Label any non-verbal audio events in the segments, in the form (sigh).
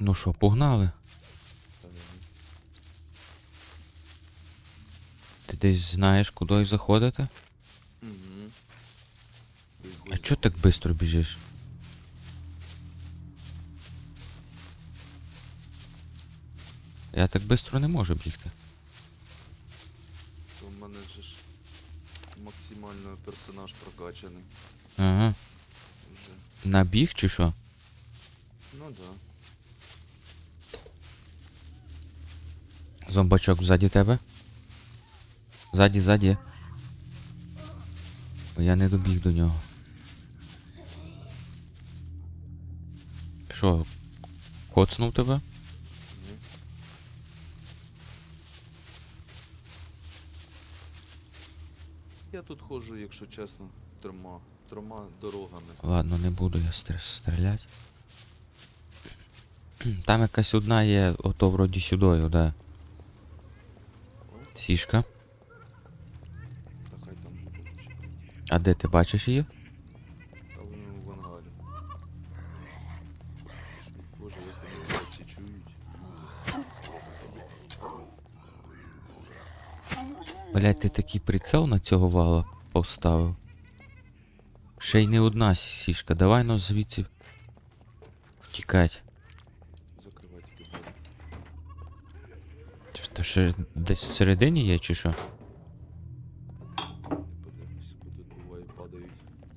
Ну що, погнали? Ти десь знаєш, куди заходити? Угу. А чого так швидко біжиш? Я так швидко не можу бігти. В мене же ж максимально персонаж прокачаний Ага. вже. На чи що? Ну да. Зомбачок ззаді тебе. Ззаді, ззаді. Я не добіг до нього. Що, коцнув тебе? Я тут ходжу, якщо чесно, трьома, трьома дорогами. Ладно, не буду я стр- стріляти. Там якась одна є, ото вроді сюдою, да. Сішка. та хай там буде. А де ти бачиш її? Та вони в ангарі. Боже, як вони речі чують. Блять, ти такий прицел на цього вала поставив. Ще й не одна сішка. Давай ну звідси. Втікать. То ще десь всередині є чи що? Подивлюся, бо тут буває падають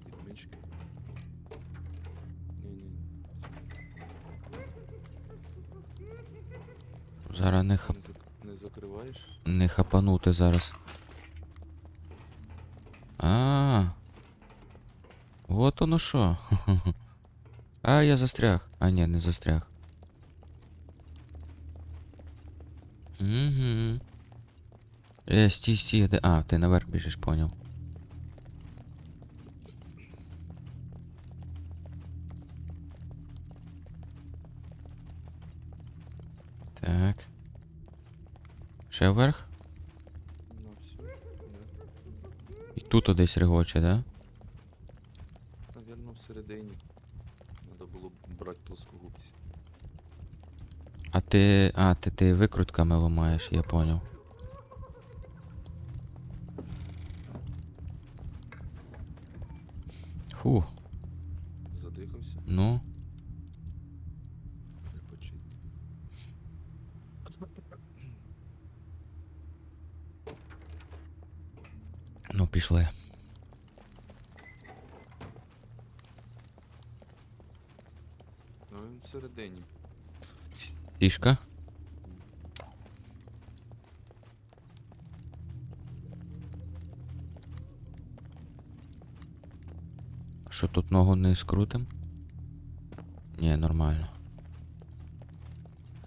відмички. Ні-ні. Зараз не, хап... Не, зак... не закриваєш? не хапанути зараз. А. Вот оно що. (laughs) А, я застряг. А, ні, не застряг. Угу. Е, стій, стій, де. А, ти наверх біжиш, поняв. Так. Ще вверх? Ну все. І тут десь регоче, да? Навірно, всередині. Треба було б брати плоскогубці. А ти. А, ти, ти викрутками ламаєш, я поняв. Фу, Задихався, ну. Ну, пішли. Ну він всередині. Фішка. Що тут ногу не скрутим? Ні, нормально.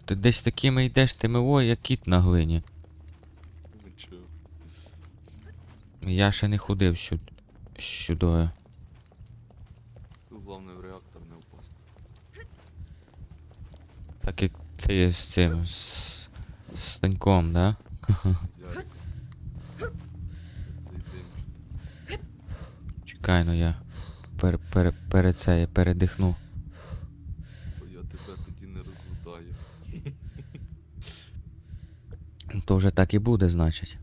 Ти десь такими йдеш, ти ой, як кіт на глині. Нічого. Я ще не ходив сюди. Сюди. Тут головне в реактор не впасти. Ти з цим. З, з Станьком, да? Чекай, ну я. Пер, пер, перед це я передихну. Бо я тебе тоді не розлутаю. (laughs) То вже так і буде, значить.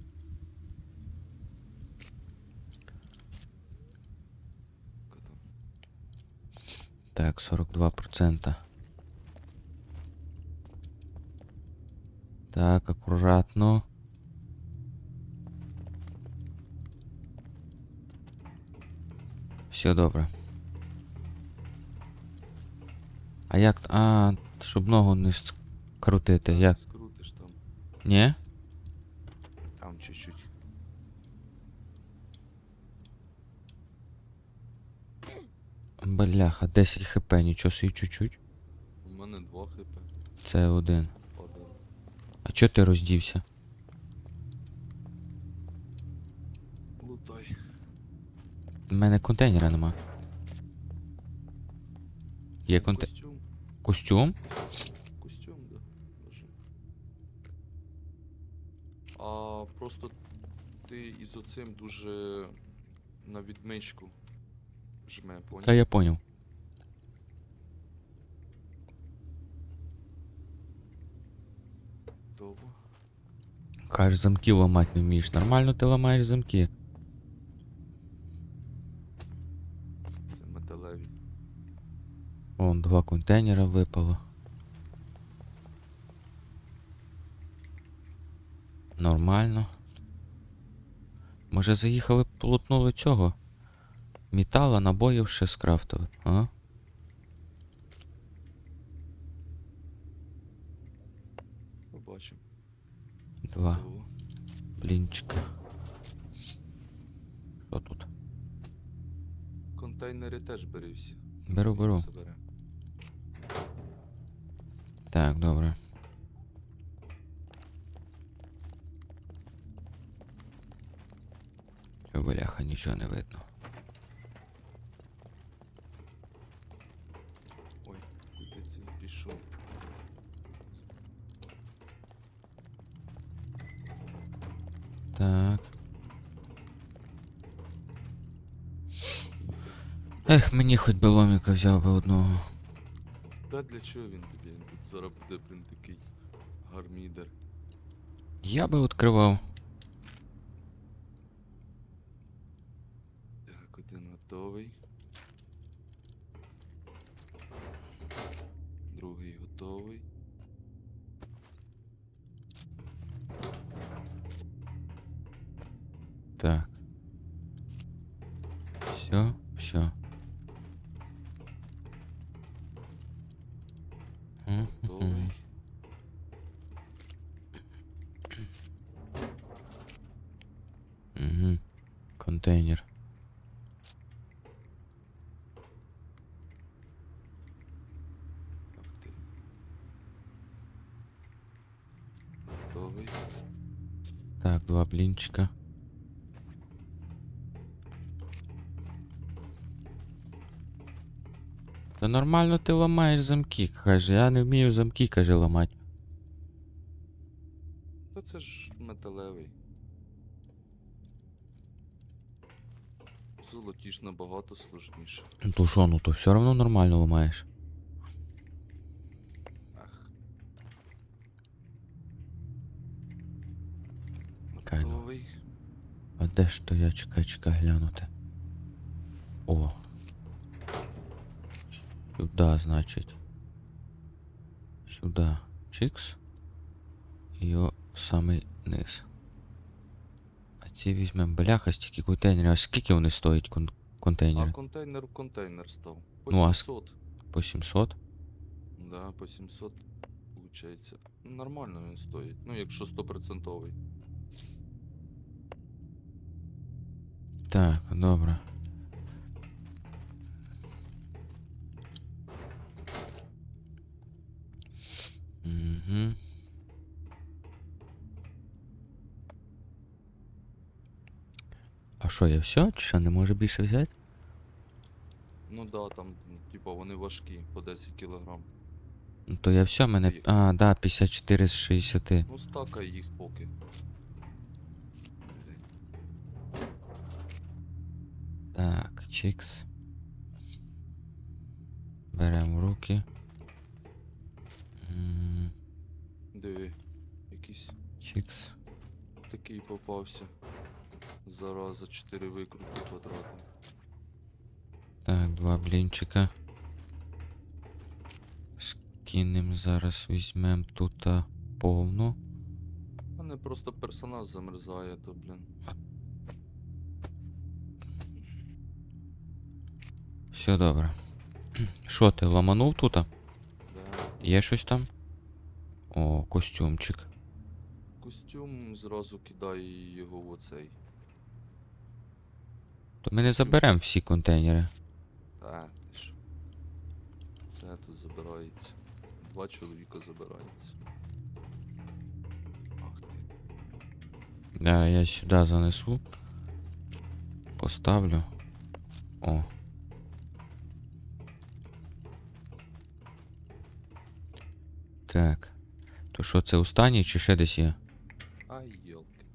Так, 42%. Так, акуратно. Все добре. А як. А, щоб ногу не скрутити. Як? Скрутиш там. Ні? Там чуть-чуть. Бляха, 10 хп, нічого собі чуть-чуть. У мене 2 хп. Це один. А чого ти роздівся? Лутай. У мене контейнера нема. Є конте... Костюм. Костюм? Костюм, да. Даже. А просто ти із оцим дуже на відмичку жме, поняв? Та я поняв. Готово. Кажеш, замки ламати не вмієш. Нормально ти ламаєш замки. Це металеві. Вон два контейнера випало. Нормально. Може заїхали полотнули цього? Метала, набоїв ще скрафтили, а? Два блинчика? блінчика. Що тут? Контейнери теж бери всі. Беру, беру. Так, добре. Бляха, нічого не видно. Ой, куди це пішов? Так. Ех, мені хоч би ломіка взяв би одного. Та для чого він тобі? Він Тут зараз буде, блін, такий гармідер. Я би відкривав. Так, один готовий. Другий готовий. Так. Все, все. Готовий. Угу. Контейнер. Ах ти. Готовий. Так, два. Та нормально ти ламаєш замки, каже. Я не вмію замки, каже, ламати. Та це ж металевий. Золоті ж набагато сложніше. Ну то що, ну то все одно нормально ламаєш. Чекай, ну. А де ж то я чекай, чекай глянути. О. Сюда, значить. Сюда. Чикс. І о самий низ. А ці візьмемо бляха, стільки контейнерів. А скільки вони стоять кон- А контейнер в контейнер став. По Ну, а с- 700. По 700? Да, по 700 получається. Ну, Нормально він стоїть. Ну, якщо 100%. Так, добре. Угу. А що, я все? Чи що, не можу більше взяти? Ну да, там, типа, вони важкі по 10 кг. Ну то я все, мене. А, да, 54 з 60. Ну, стакай їх поки. Бери. Так, чикс. Беремо в руки. Диви, якийсь Чикс. такий попався. Зараз за 4 викрутки потратив. Так, два блінчика. Скинем зараз візьмем тут повну. У мене просто персонаж замерзає, то, блін. Все добре. Що (clears throat) ти ламанув тут? Да. Є щось там? О, костюмчик. Костюм зразу кидає його в оцей. То ми не заберемо всі контейнери. Ти що? Це тут забирається. Два чоловіка забирається. Ах ти. Да, я сюди занесу. Поставлю. О. Так. То що це останній чи ще десь є? Ай, йолки.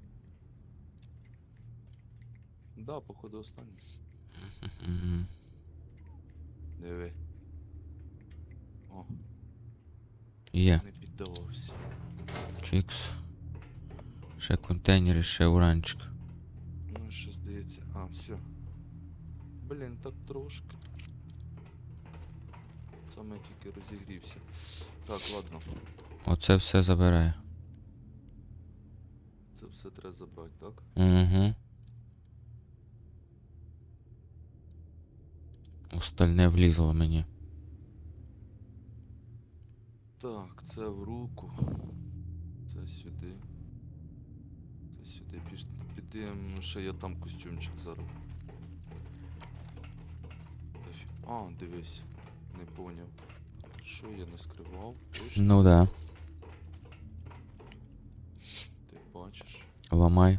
Да, походу останній. Мгм. Диви. О, Є. не піддавався. Чікс. Ще контейнери, ще уранчик. Ну, що здається. А, все. Блін, так трошки. Саме тільки розігрівся. Так, ладно. Оце все забирає. Це все треба забрати, так? Угу. Остальне влізло мені. Так, це в руку. Це сюди. Це сюди. Піш... Підемо, ще я там костюмчик зараз. А, дивись. Не поняв. Що я не скривав? Точно? Ну да. Ти бачиш? Ламай.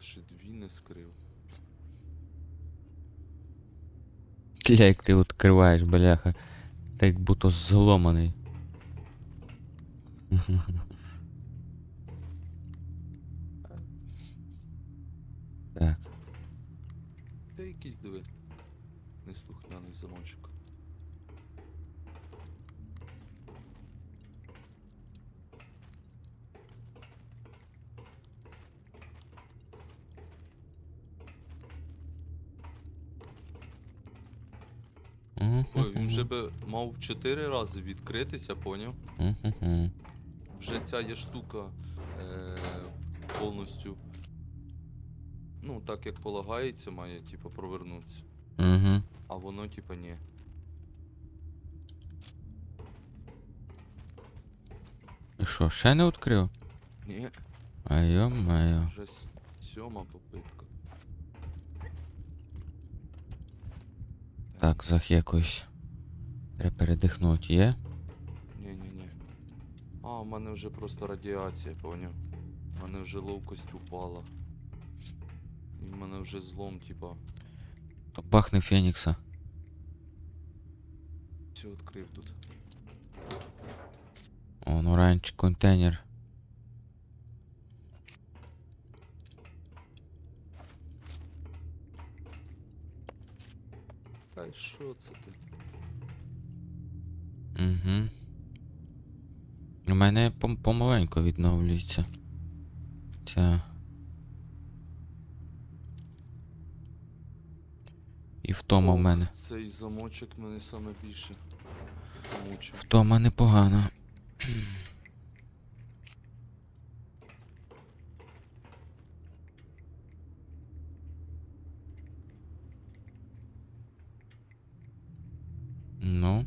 Ще дві не скрив. Кля, як ти відкриваєш, бляха. Та як будто зломаний. (laughs) Так. Та якийсь диви. Неслухняний замочок. Ой, він вже би мав 4 рази відкритися, поняв? Вже ця є штука е, повністю. Ну, так як полагається, має, типу, провернутися. Мгм. А воно, типа, ні. І що, ще не відкрив? Ні, А йо-моє. вже с- сьома попитка. Так, зах якось. Треба передихнути, є? Ні-ні-ні. А, у мене вже просто радіація, поняв. У мене вже ловкость упала. І в мене вже злом, типа, То бахне Фенікса. все відкрив тут. О, ну контейнер. Та й що це ти? Угу. У мене пом- помаленьку відновлюється. Ця. Втома в мене. Цей замочок мене саме більше мучив. Втома непогана. Ну.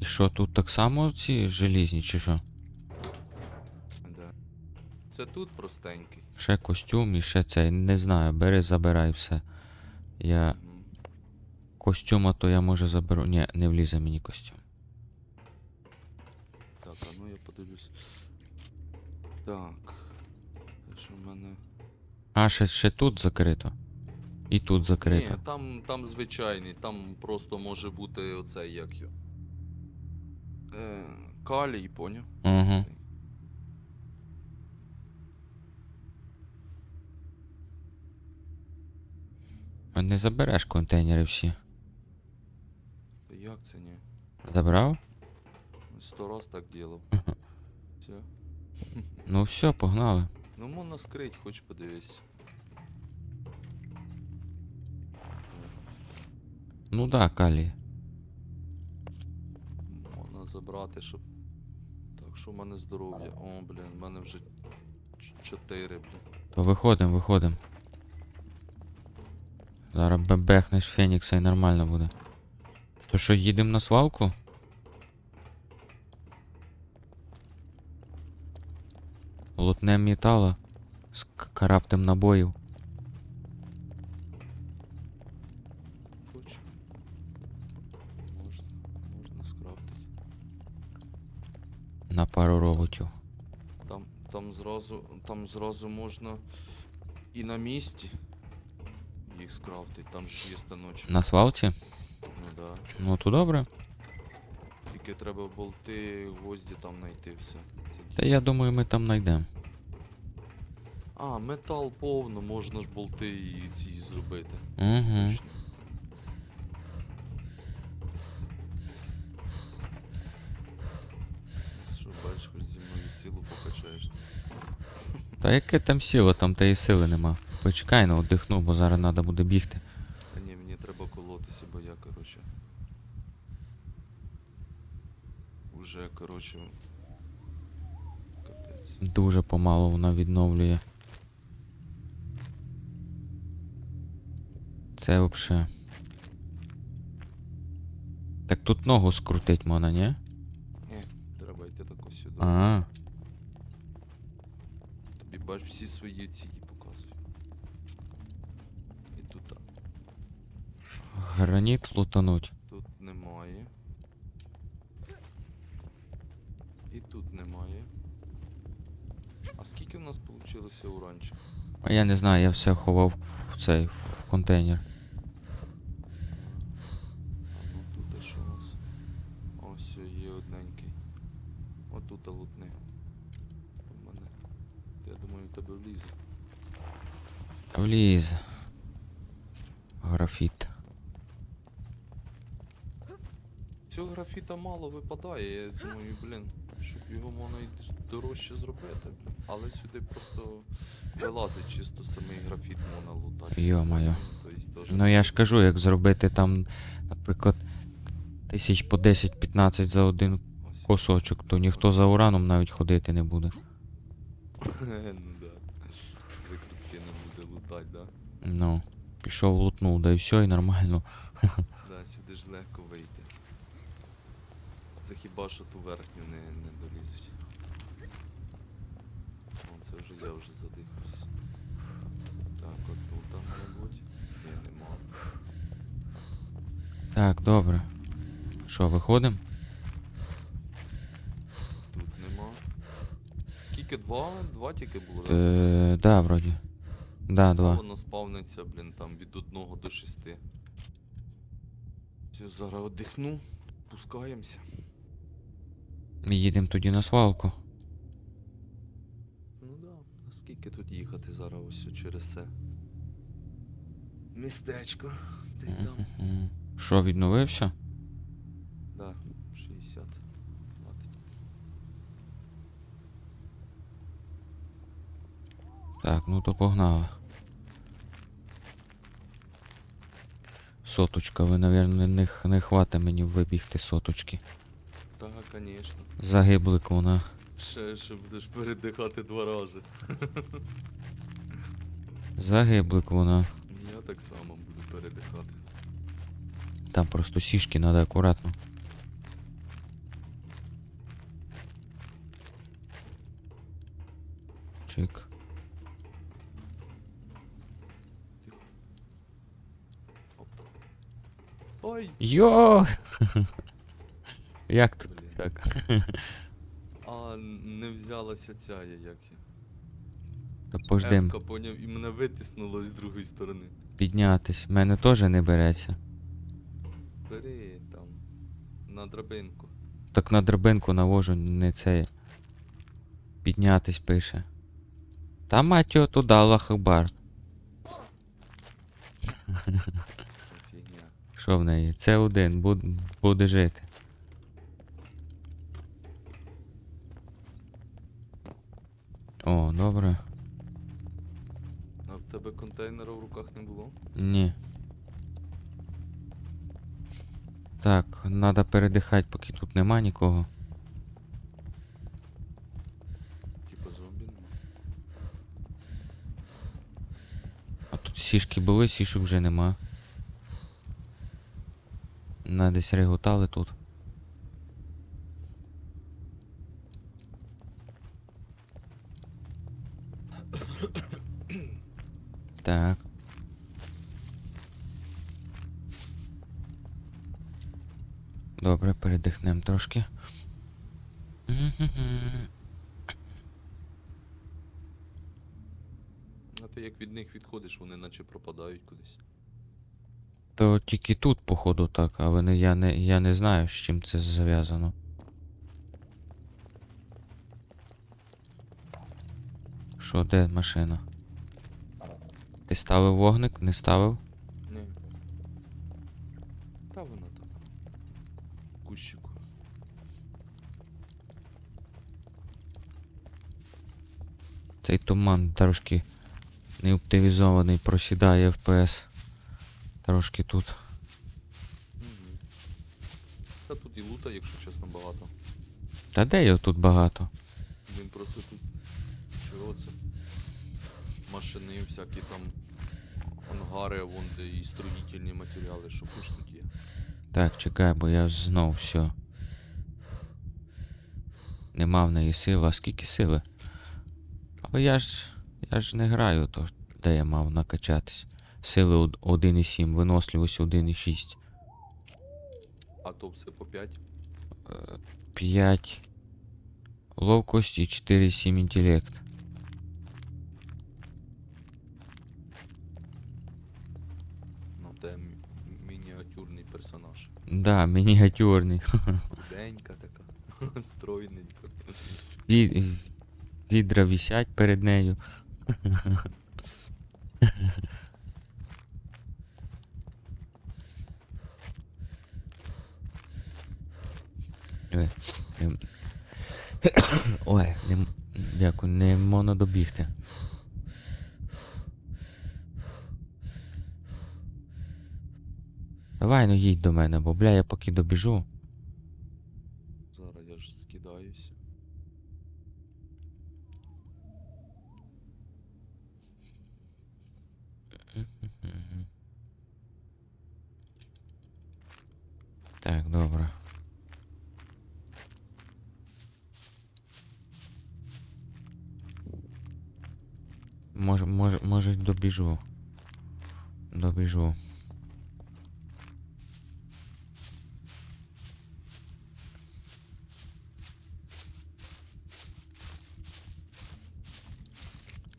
І що, тут так само ці желізні, чи що? Тут простенький. Ще костюм і ще цей. Не знаю, бери, забирай все. Я Мгм. костюма, то я може заберу. Ні, не влізе мені костюм. Так, а ну я подивлюсь. Так. Те, що в мене. А, ще, ще тут закрито. І тут закрито. Ні, там, там звичайний, там просто може бути оцей як його. Е, калій, поняв? Угу. Не забереш контейнери всі. Та як це ні? Забрав? Сто раз так ділав. Все. Ну все, погнали. Ну можна скрить, хоч подивись. Ну да, калій. Можна забрати, щоб. Так, що в мене здоров'я? О, блін, в мене вже ч- чотири, блін. То виходимо, виходимо. Зараз бебехнеш Фенікса і нормально буде. То що, їдемо на свалку? Лутнем металла. З к- крафтем набоїв. На пару роботів. Там, там зразу, там зразу можна і на місці їх скрафтить, там ж є станочок. На свалці? Ну да. Ну то добре. Тільки треба болти, гвозді там знайти все. Та я думаю, ми там знайдемо. А, метал повно, можна ж болти і ці зробити. Угу. Точно. Що бачиш, хоч зі мною силу покачаєш. Та яке там сила, там та і сили нема. Почекай, ну отдихну, бо зараз треба буде бігти. Та ні, мені треба колотися, бо я, коротше. Уже, коротше. Капець. Дуже помало вона відновлює. Це взагалі. Так тут ногу скрутить можна, ні? Ні, треба йти тако сюди. А, Тобі бач всі свої ці показую. І тут. так. Граніт лутануть. Тут немає. І тут немає. А скільки в нас вийшло уранчик? А я не знаю, я все ховав в цей в контейнер. Ну тут що у нас? Ось є одненький. Отут лутни. У мене. Я думаю, в тебе влізе. Вліз. Графіт. Цього графіта мало випадає, я думаю, блін, щоб його можна д- дорожче зробити, блін. Але сюди просто вилазить чисто самий графіт можна лутати. Йо-моє. Тобто Ну я ж кажу, як зробити там, наприклад, тисяч по 10-15 за один ось. кусочок, то ніхто за ураном навіть ходити не буде. (laughs) ну да. Викрутки не буде лутати, да? Ну, пішов лутнув, да і все, і нормально. (laughs) Да, сюди ж легко вийти. Це хіба що ту верхню не, не долізуть. Вон це вже я вже задихався. Так, от тут там має бути. Ні, нема. Так, добре. Що, виходимо? Тут нема. Скільки? Два? Два тільки було, да? Е, да, вроді. Да, два. Воно спавниться, блін, там від 1 до 6. Все, зараз оддихну, пускаємося. Ми їдемо тоді на свалку. Ну да, а скільки тут їхати зараз ось через це? Містечко. Ти там. Що, відновився? Да, 60. Хватить. Так, ну то погнали. Соточка, ви, навірно, не, не хвата мені вибігти соточки. Так, звісно. Загиблик вона. Ще, ще будеш передихати два рази. Загиблик вона. Я так само буду передихати. Там просто сішки треба акуратно. Чик. Ой! Йо! (laughs) Як тут Блін. так? А не взялася ця я як я. Та пождем Ефка, поняв, і мене витиснуло з другої сторони. піднятись. В мене теж не береться. Бери там. На драбинку. Так на драбинку навожу, не це. Піднятись пише. Та мать його туди, фігня. Що в неї? Це один, буд- буде жити. О, добре. А в тебе контейнера в руках не було? Ні. Так, треба передихати, поки тут нема нікого. Типа зомбі нема. А тут сішки були, сішок вже нема. На десь реготали тут. Так. Добре, передихнемо трошки. А ти як від них відходиш, вони наче пропадають кудись. То тільки тут, походу, так, але не, я, не, я не знаю, з чим це зав'язано. Що, де машина? Ти ставив вогник? Не ставив? Ні. Та вона там. Кущику. Цей туман трошки не оптимізований, просідає FPS. Трошки тут. Угу. Та тут і лута, якщо чесно, багато. Та де його тут багато? Він просто тут. Чого це? Машини, всякі там ангари, вон де і строїтельні матеріали, що хоч тут є. Так, чекай, бо я знов все. Нема в неї сили, а скільки сили? Але я ж. Я ж не граю, то де я мав накачатись. Сили 1,7, виносливість 1,6. А то все по 5. 5 ловкость і 4,7 інтелект. Да, мініатюрний. (laughs) Худенька така, (laughs) стройненька. Ві- Відра висять перед нею. Ой, ем. Не, дякую, не можна добігти. Давай, ну їдь до мене, бо бля, я поки добіжу. Зараз я ж скидаюся. (laughs) Так, добре. Може, може, може добіжу. Добіжу.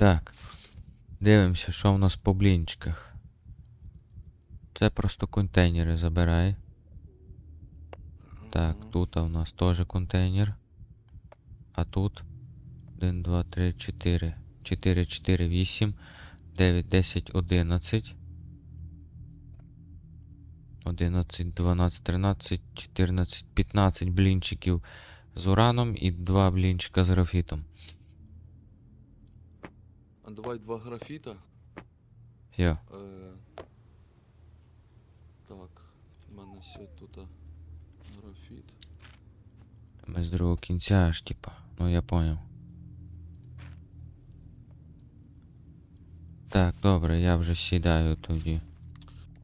Так. Дивимося, що в нас по блінчиках. Це просто контейнери забирай. Так, тут у нас теж контейнер. А тут 1, 2, 3, 4. 4, 4, 8, 9, 10, 11. 11, 12, 13, 14, 15 блінчиків з ураном і 2 блінчика з графітом. А давай два графіта. Все. Е... Так, в мене все тут а, графіт. Ми з другого кінця аж типа. Ну я понял. Так, добре, я вже сідаю тоді.